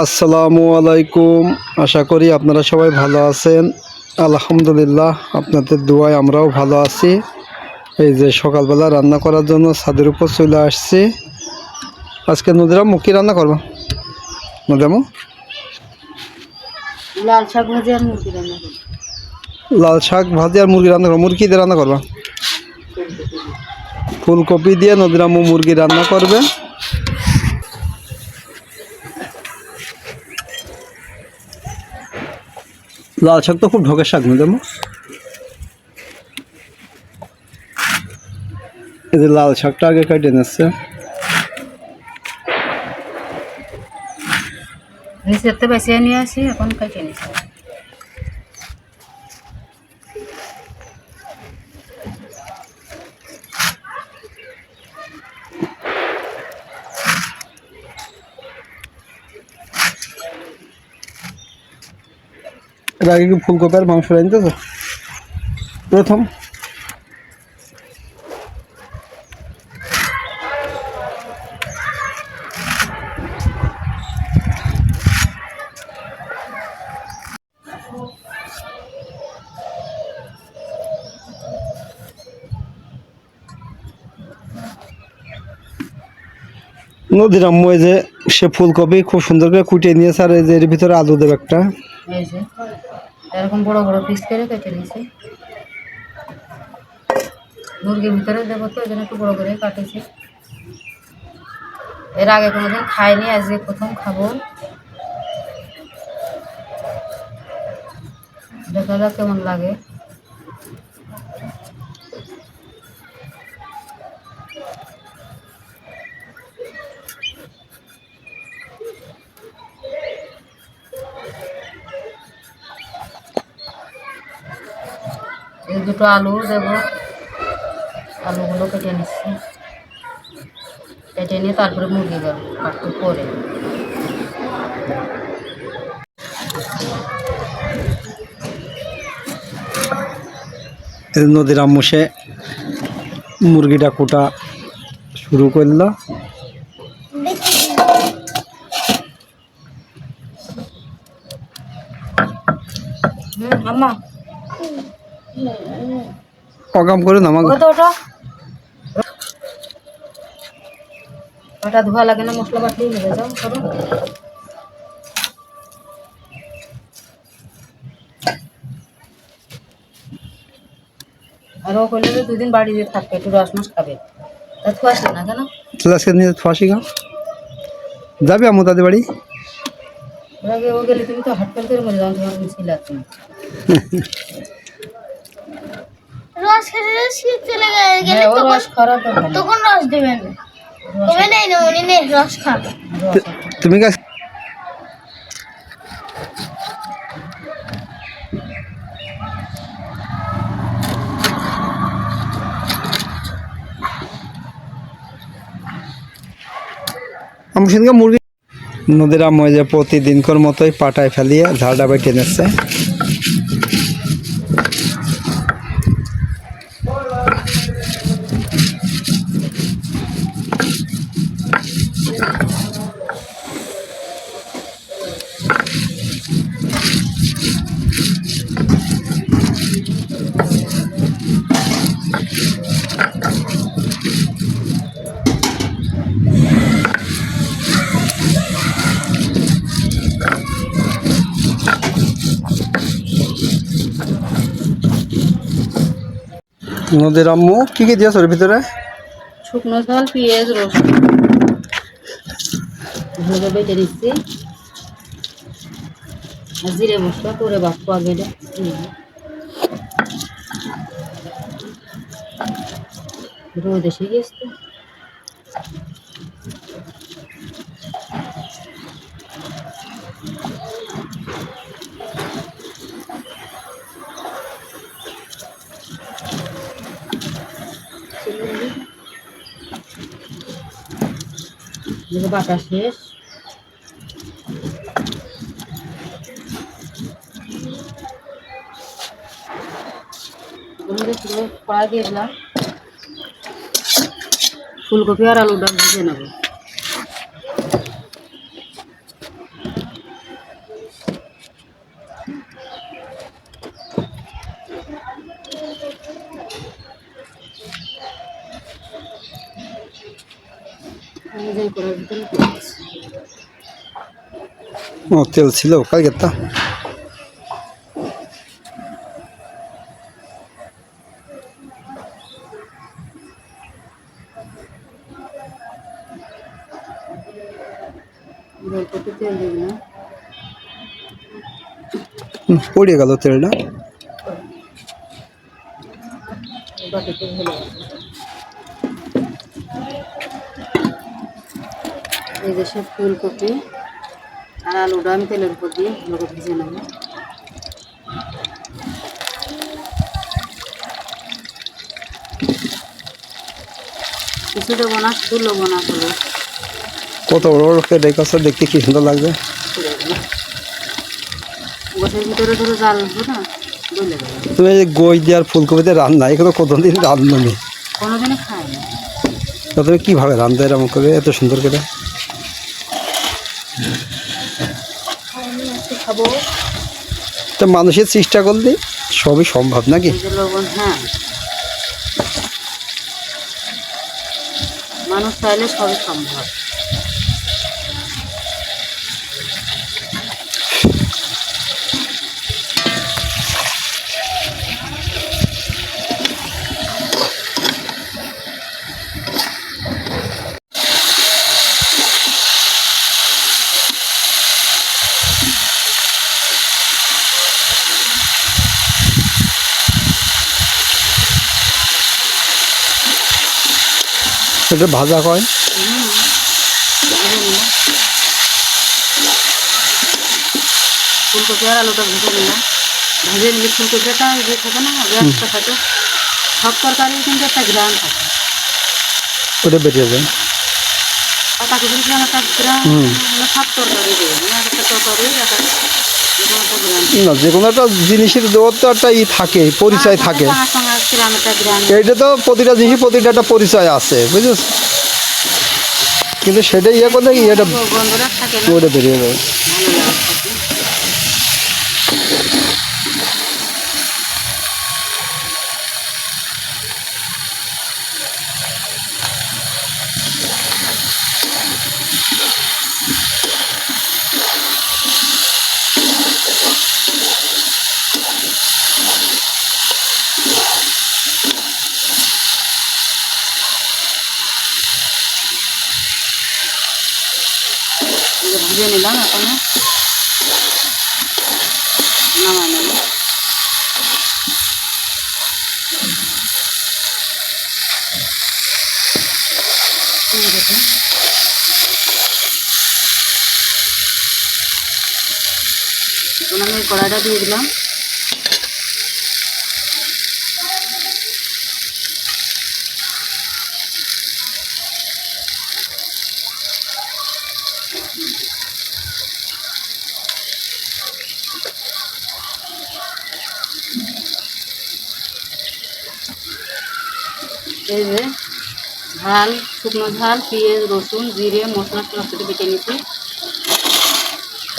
আসসালামু আলাইকুম। আশা করি আপনারা সবাই ভালো আছেন। আলহামদুলিল্লাহ আপনাদের দোয়ায় আমরাও ভালো আছি। এই যে সকালবেলা রান্না করার জন্য ছাদের উপর চলে আসছি। আজকে নদীরামু কী রান্না করব? নদীরামু? লাল শাক ভাজি আর মুরগি রান্না লাল শাক ভাজি আর মুরগি রান্না করব? মুরগি দিয়ে রান্না করবা? ফুলকপি দিয়ে নদীরামু মুরগি রান্না করবে। লাল শাক তো খুব ঢোকের শাক নদীরামু এই যে লাল শাকটা আগে কেটে নিচ্ছে। নিয়ে আসি এখন কেটে নিচ্ছি এর আগে কি ফুলকপি আর মাংস রাঁধতেছ? প্রথম। নদীর আম্মু এই যে সে ফুলকপি খুব সুন্দর করে কুটিয়ে নিয়েছে আর এই যে এর ভিতরে আলু দেবে একটা। এরকম বড় বড় পিস করে কেটে নিয়েছি। মুরগির ভিতরে দেবো তো ওই জন্য একটু বড় করে কাটেছি। এর আগে কোনোদিন খাইনি, আজকে প্রথম খাব। দেখা যাক কেমন লাগে। এই দুটো আলু দেবো। আলুগুলো কেটে নিচ্ছি। কেটে নিয়ে তারপরে মুরগি দেবো একটু পরে। নদীর আম্মু মুরগিটা কোটা শুরু করল। আম্মা অকাম করে না আমাকে ওটা ওটা ওটা ধোয়া লাগে না মশলা বাটলেই হয়ে যাও করো। আর ও কইলে যে দুদিন বাড়িতে থাকবে একটু রস মাস খাবে। তা থু না কেন? তাহলে আজকে নিয়ে গা। যাবি আম্মু তাদের বাড়ি? ওর ও গেলে তুমি তো হাটকাল করে মরে যাও তোমার মিছিল আছে। শীত চলে গেলে হ্যাঁ রস খারাপ তখন রস দেবেন তবে নেই না উনি নেই রস খাবে তুমি আমি সেদিনকে মুরগি নদীর যে প্রতিদিনকর মতোই পাটায় ফেলিয়ে ঝাড়টা বেটে নদীর আম্মু, কি কি দিয়েছ ওর ভিতরে? শুকনো জল, পেঁয়াজ, রসুন। ভালোভাবে বেটে নিচ্ছি। জিরে মশলা করে বাটবো আগে রোদ এসে গেছে। বাটা শেষ। কড়াই দিয়ে দিলাম। ফুলকপি আর আলুটা ভেজে নেব। ও তেল ছিল কালকে তা পড়ে গেল তেলটা। এই যে সব ফুলকপি আর আলুটা আমি তেলের উপর দিয়ে ভালো করে ভেজে নেব। কিছু দেবো না না হলো কত বড় বড় দেখতে কি সুন্দর লাগবে গোছের ভিতরে ধরো জাল না তুমি গই দেওয়ার ফুলকপিতে রান্না এগুলো কতদিন রান্না নেই খাই না। তুমি কীভাবে রান্না এরকম করে এত সুন্দর করে? খাব। তো মানুষের চেষ্টা করলে সবই সম্ভব নাকি? হ্যাঁ। মানুষ চাইলে সবই সম্ভব। এটা ভাজা কয় ফুলকপি আর আলুটা ভেজে নিলাম। ভেজে নিলে ফুলকপিটা যে থাকে না গ্যাসটা থাকে সব তরকারি কিন্তু একটা গ্রাম থাকে। ওটা বেরিয়ে যায়। পাতা কুচুরি দিলাম একটা গ্রাম। সব তরকারি দেবে মানে একটা তরকারি না যে কোনো একটা জিনিসের দেওয়ার তো একটা ই থাকে পরিচয় থাকে। একটা গ্রাম এইটা তো প্রতিটা জিনিসই প্রতিটা একটা পরিচয় আছে বুঝেছ? কিন্তু সেটাই ইয়ে করলে থাকে ওটা বেরিয়ে যাবে ভালো লাগে খেতে। এই যে ভেজে নিলাম এখন নামাই নেব এই দেখুন এখন আমি কড়াইটা দিয়ে দিলাম। এই যে ঝাল, শুকনো ঝাল, পেঁয়াজ, রসুন, জিরে, মশলা টসলা বেটে নিচ্ছি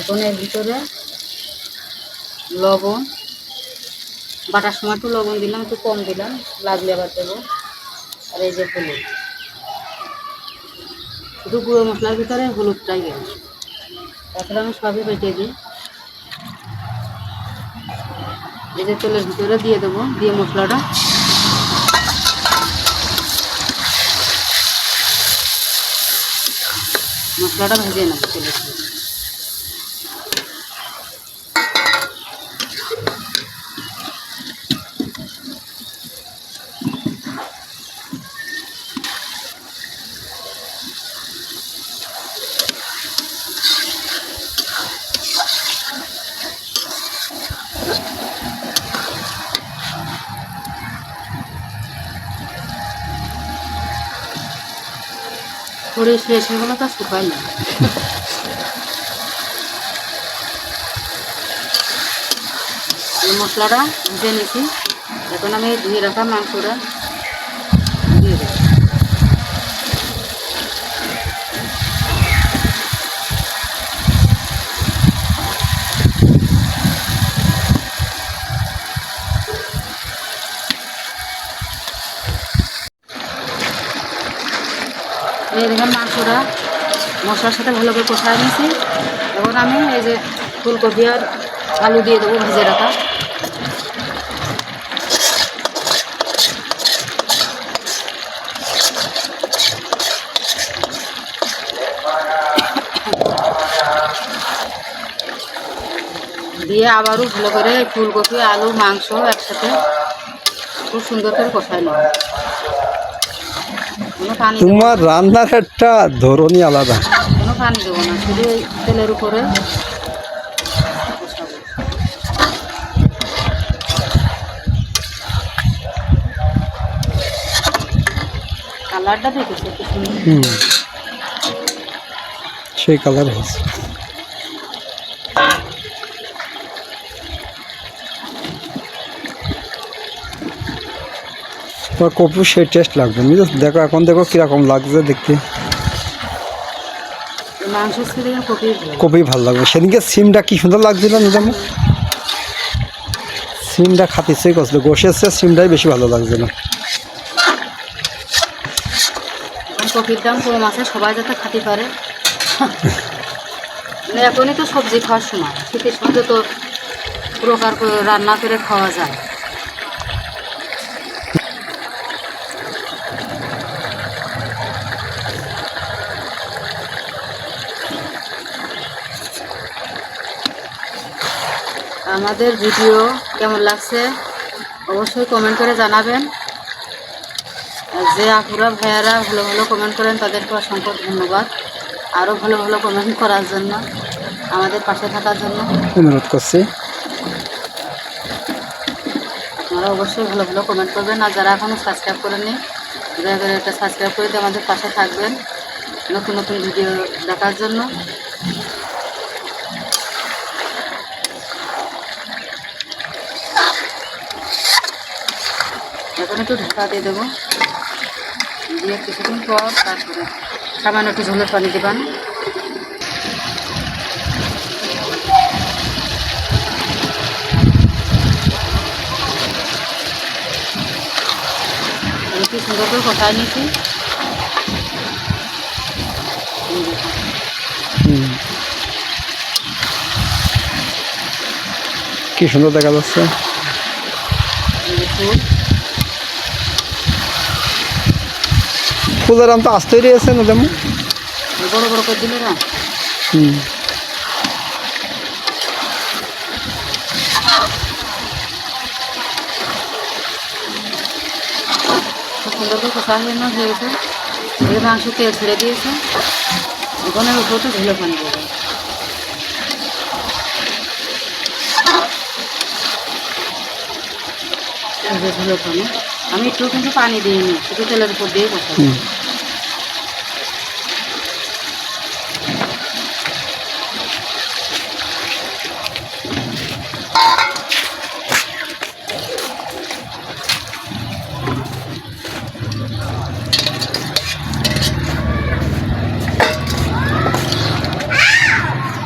এখন এর ভিতরে লবণ। বাটার সময় একটু লবণ দিলাম, একটু কম দিলাম, লাগলে আবার দেবো। আর এই যে হলুদ। শুধু গুঁড়ো মশলার ভিতরে হলুদটাই গেল তারপরে আমি সবই বেটে দিই। এই যে তেলের ভিতরে দিয়ে দেবো, দিয়ে মশলাটা। মশলাটা ভেজে নেব তেলের ভিতরে। থোড়ি শেষ হয়ে গেলো তা শুকাই না মশলাটা ভেজে নিয়েছি এখন আমি ধুয়ে রাখা মাংসটা দিয়ে দেবো এই দেখেন মাংসটা মশলার সাথে ভালো করে কষায় নিয়েছি এখন আমি এই যে ফুলকপি আর আলু দিয়ে দেবো ভেজে রাখা দিয়ে আবারও ভালো করে ফুলকপি, আলু, মাংস একসাথে খুব সুন্দর করে কষাই নেব। তোমার রান্নার একটা ধরনই আলাদা। কোনো পানি দেবো না শুধু এই তেলের উপরে। কালারটা দেখেছি হুম। সেই কালার হয়েছে। তোমার কপুর সেই টেস্ট লাগবে। বুঝলো? দেখো এখন দেখো কীরকম লাগছে দেখতে। কপি ভালো লাগবে। সেদিনকে সিমটা কি সুন্দর লাগছিল নিজাম সিমটা খাতে ইচ্ছেই করছিল গোসের চেয়ে সিমটাই বেশি ভালো লাগছিল। কপির দাম কম আছে সবাই যাতে খাতে পারে। এখনই তো সবজি খাওয়ার সময়। শীতের সময় তো প্রকার রান্না করে খাওয়া যায়। আমাদের ভিডিও কেমন লাগছে অবশ্যই কমেন্ট করে জানাবেন। যে আপুরা ভাইয়ারা ভালো ভালো কমেন্ট করেন তাদেরকে অসংখ্য ধন্যবাদ। আরও ভালো ভালো কমেন্ট করার জন্য আমাদের পাশে থাকার জন্য। অনুরোধ করছি। আপনারা অবশ্যই ভালো ভালো কমেন্ট করবেন। আর যারা এখনও সাবস্ক্রাইব করেননি দয়া করে একটা সাবস্ক্রাইব করে দিয়ে আমাদের পাশে থাকবেন। নতুন নতুন ভিডিও দেখার জন্য। একটু ঢাকা দিয়ে দেবো। দিয়ে কিছুক্ষণ পর তারপরে সামান্য একটু ঝোলের পানি দেবেন। কি সুন্দর করে কষায় নিয়েছি। কি সুন্দর দেখা যাচ্ছে এই যে ফুল ফুলের আম তো আসতেই রয়েছে না যেমন? এই বড় বড় করে দিলে না হুম। খুব সুন্দর করে কষা হয়ে না গেছে এই যে মাংস তেল ছেড়ে দিয়েছে। ওখানে উপরে ঢেলে পানি দেবে। এই যে পানি। আমি একটু কিন্তু পানি দিইনি শুধু তেলের উপর দিয়ে কষা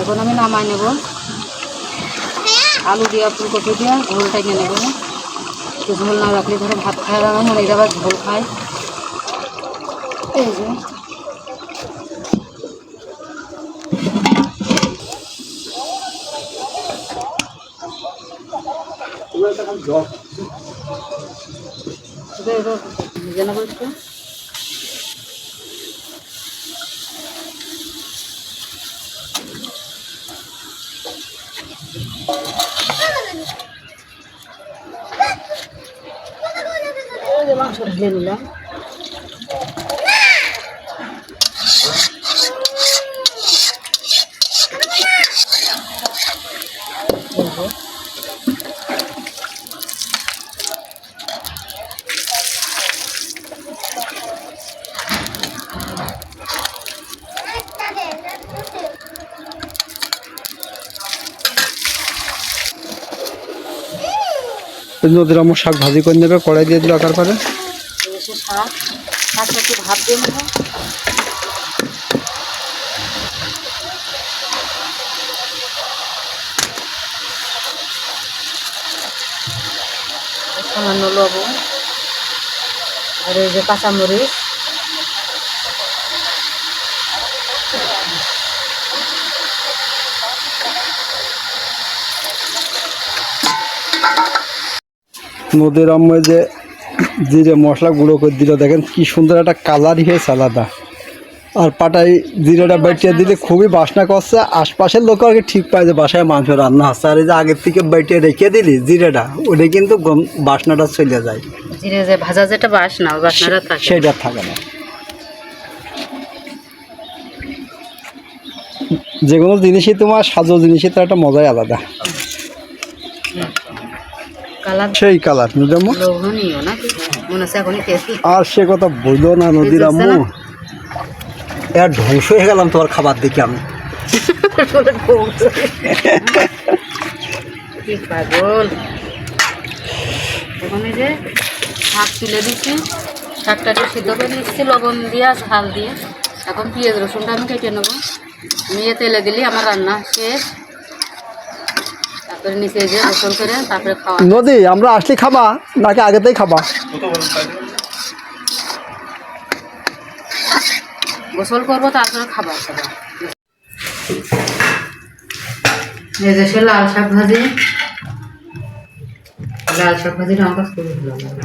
এখন আমি নামাই নেব আলু দিয়া ফুলকপি দিয়া ঝোলটা নিয়ে নেব একটু ঝোল না রাখলে ধরো ভাত খায় না মনে আবার ঝোল খায় এই যে এটা ভেজে ঢেলে নিলাম। নদীর আমার শাক ভাজি করে নেবে কড়াই দিয়ে দিল আকার পরে। শাক শাকটা একটু ভাত দিয়ে নেব সামান্য লবণ আর এই যে কাঁচামরিচ। নদীর আম্মা যে জিরে মশলা গুঁড়ো করে দিল দেখেন কি সুন্দর একটা কালারই হয়েছে আলাদা। আর পাটাই জিরেটা বাইটিয়ে দিলে খুবই বাসনা করছে আশপাশের লোক আগে ঠিক পায় যে বাসায় মাংস রান্না হচ্ছে। আর এই যে আগের থেকে বাইটিয়ে রেখে দিলি জিরেটা ওটা কিন্তু বাসনাটা চলে যায়। জিরে যে ভাজা যেটা বাসনা বাসনাটা থাকে সেটা থাকে না। যে কোনো জিনিসই তোমার সাজো জিনিসই তার একটা মজাই আলাদা। সেই কালার লোভনীয় না আর সে কথা বলল না নদীর আম্মু? এর ধ্বংস হয়ে গেলাম তোমার খাবার দেখে আমি। যে শাক তুলে দিচ্ছি শাকটা একটু সিদ্ধ করে দিচ্ছি লবণ দিয়ে ঝাল দিয়ে। এখন পেঁয়াজ রসুনটা আমি কেটে নেব। নিয়ে তেলে দিলি আমার রান্না শেষ। তারপরে নিচে যে গোসল করে তারপরে খাওয়া। নদী আমরা আসলে খাবা নাকি আগেতেই খাবা? গোসল করব তারপরে খাবার খাব এই যে সে লাল শাক ভাজি। লাল শাক আমার খুবই ভালো করে।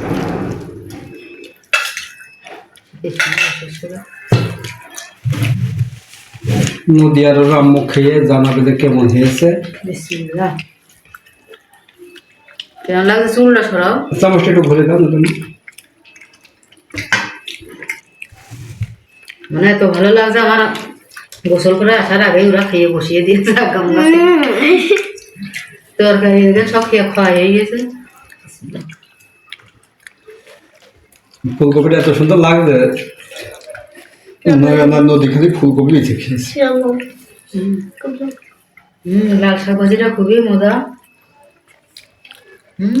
আম্মু খেয়ে জানাবে যে কেমন হয়েছে। বিসমিল্লাহ। কেমন লাগছে চুলটা সরাও? চামচটা একটু ঘুরে দাও নতুন মানে এত ভালো লাগছে আমার গোসল করে আসার আগেই ওরা খেয়ে বসিয়ে দিয়েছে তরকারি সব খেয়ে খাওয়া হয়ে গেছে। ফুলকপিটা এত সুন্দর লাগছে। নদী খালি ফুলকপি বেঁচে খেয়েছে। লাল শাক ভাজিটা খুবই মজা। হুম?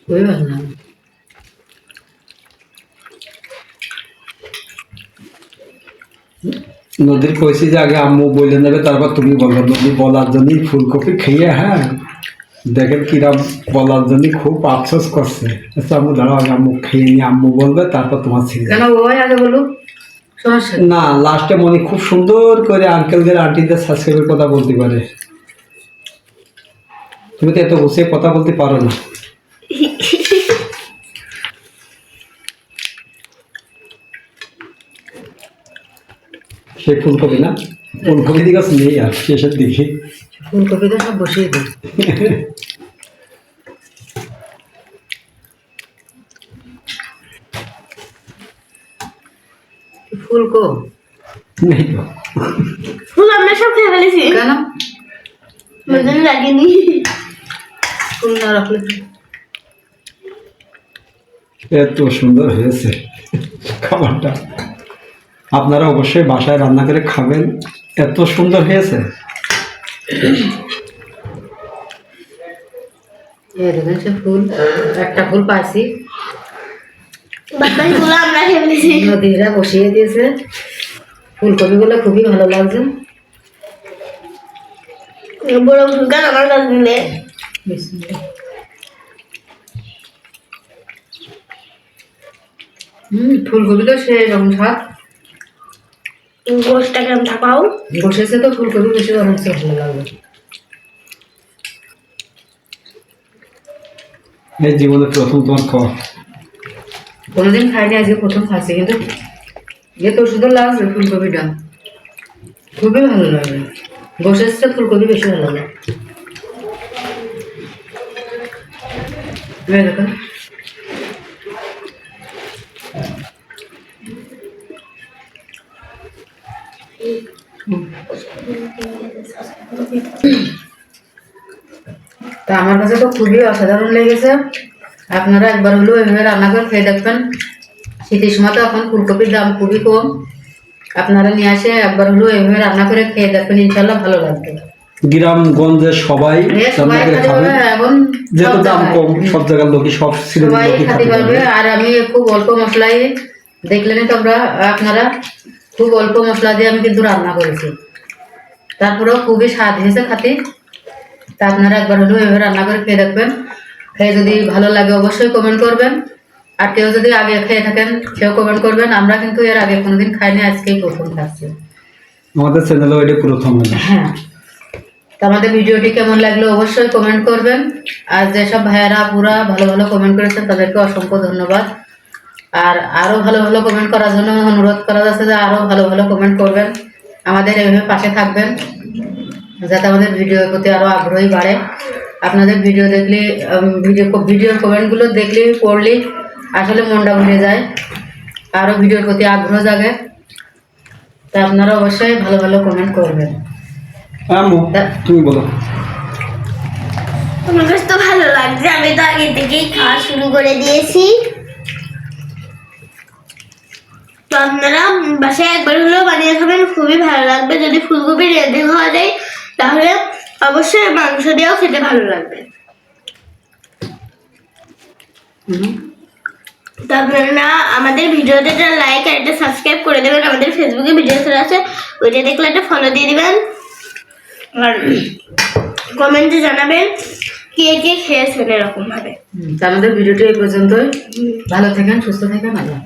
খুবই ভালো লাগে নদীর কইছি যে আগে আম্মু বলে নেবে তারপর তুমি বলো নদী বলার জন্যই ফুলকপি খেয়ে হ্যাঁ? দেখেন কিরাম বলার জন্য খুব আফসোস করছে। আচ্ছা আম্মু দাঁড়াও আগে আম্মু খেয়ে নিয়ে আম্মু বলবে তারপর তোমার ছেলে। না লাস্টে মনে খুব সুন্দর করে আঙ্কেলদের আন্টিদের সাবস্ক্রাইবের কথা বলতে পারে। তুমি তো এত গুছিয়ে কথা বলতে পারো না। সেই ফুলকপি না? ফুলকপি দিকে নেই আর শেষের দিকে। ফুলকপিটা সব বসিয়ে দিই। ফুলকো। নেই তো। ফুল আমরা সব খেয়ে ফেলেছি। কেন? মজন লাগেনি না রাখলে? এত সুন্দর হয়েছে খাবারটা। আপনারা অবশ্যই বাসায় রান্না করে খাবেন। এত সুন্দর হয়েছে। ফুল একটা ফুল পাইছি। নদীরা বসিয়ে দিয়েছে। ফুলকপিগুলো খুবই ভালো লাগছে। বড় ফুল আমার দিলে হুম ফুলকপি তো সে রকম স্বাদ গোষ্ঠটা কেমন থাকাও বসেছে তো ফুলকপি বেশি গরম হচ্ছে ভালো লাগবে এই জীবনে প্রথম তোমার খাওয়া কোনোদিন খাইনি আজকে প্রথম খাচ্ছি কিন্তু এ তো সুন্দর লাগছে ফুলকপিটা খুবই ভালো লাগে। বসেছে ফুলকপি বেশি ভালো লাগে। এই দেখো। তা আমার কাছে তো খুবই অসাধারণ লেগেছে। আপনারা একবার হলেও এভাবে রান্না করে খেয়ে দেখবেন। শীতের সময় তো এখন ফুলকপির দাম খুবই কম। আপনারা নিয়ে আসে একবার হলেও এভাবে রান্না করে খেয়ে দেখবেন ইনশাল্লাহ ভালো লাগবে। গ্রামগঞ্জের সবাই রান্না করে খাবে। যেহেতু দাম কম সব জায়গার লোকই সব সিলেটের লোকই খেতে খেতে পারবে। পারবে। আর আমি খুব অল্প মশলাই দেখলেনই তোমরা আপনারা খুব অল্প মশলা দিয়ে আমি কিন্তু রান্না করেছি। তারপরেও খুবই স্বাদ হয়েছে খাতে। তা আপনারা একবার হলেও এভাবে রান্না করে খেয়ে দেখবেন। খেয়ে যদি ভালো লাগে অবশ্যই কমেন্ট করবেন। আর কেউ যদি আগে খেয়ে থাকেন সেও কমেন্ট করবেন। আমরা কিন্তু এর আগে কোনোদিন খাইনি আজকেই প্রথম খাচ্ছি। আমাদের চ্যানেলে ওইটা প্রথম হ্যাঁ। তো আমাদের ভিডিওটি কেমন লাগল অবশ্যই কমেন্ট করবেন। আর যেসব ভাইয়ারা পুরা ভালো ভালো কমেন্ট করেছেন, তাদেরকে অসংখ্য ধন্যবাদ। আর আরও ভালো ভালো কমেন্ট করার জন্য অনুরোধ করা যাচ্ছে যে আরও ভালো ভালো কমেন্ট করবেন। আমাদের এইভাবে পাশে থাকবেন, যাতে আমাদের ভিডিওর প্রতি আরও আগ্রহী বাড়ে। আপনাদের ভিডিও দেখলে ভিডিও ভিডিওর কমেন্টগুলো দেখলে, পড়লে আসলে মনটা ভরে যায়। আরও ভিডিওর প্রতি আগ্রহ জাগে। তা আপনারা অবশ্যই ভালো ভালো কমেন্ট করবেন। আম্মু তুমি বলো। কাছে তো ভালো লাগছে আমি তো আগে থেকেই খাওয়া শুরু করে দিয়েছি। তো আপনারা বাসায় একবার হলেও বানিয়ে খাবেন খুবই ভালো লাগবে। যদি ফুলকপি রেঁধে খাওয়া যায় তাহলে অবশ্যই মাংস দিয়েও খেতে ভালো লাগবে। তো আপনারা আমাদের ভিডিওতে একটা লাইক আর একটা সাবস্ক্রাইব করে দেবেন। আমাদের ফেসবুকে ভিডিও আছে ওইটা দেখলে একটা ফলো দিয়ে দিবেন। আর কমেন্টে জানাবেন কে কে খেয়েছেন এরকম ভাবে তাহলে ভিডিওটি এই পর্যন্তই ভালো থাকেন, সুস্থ থাকেন, আল্লাহ।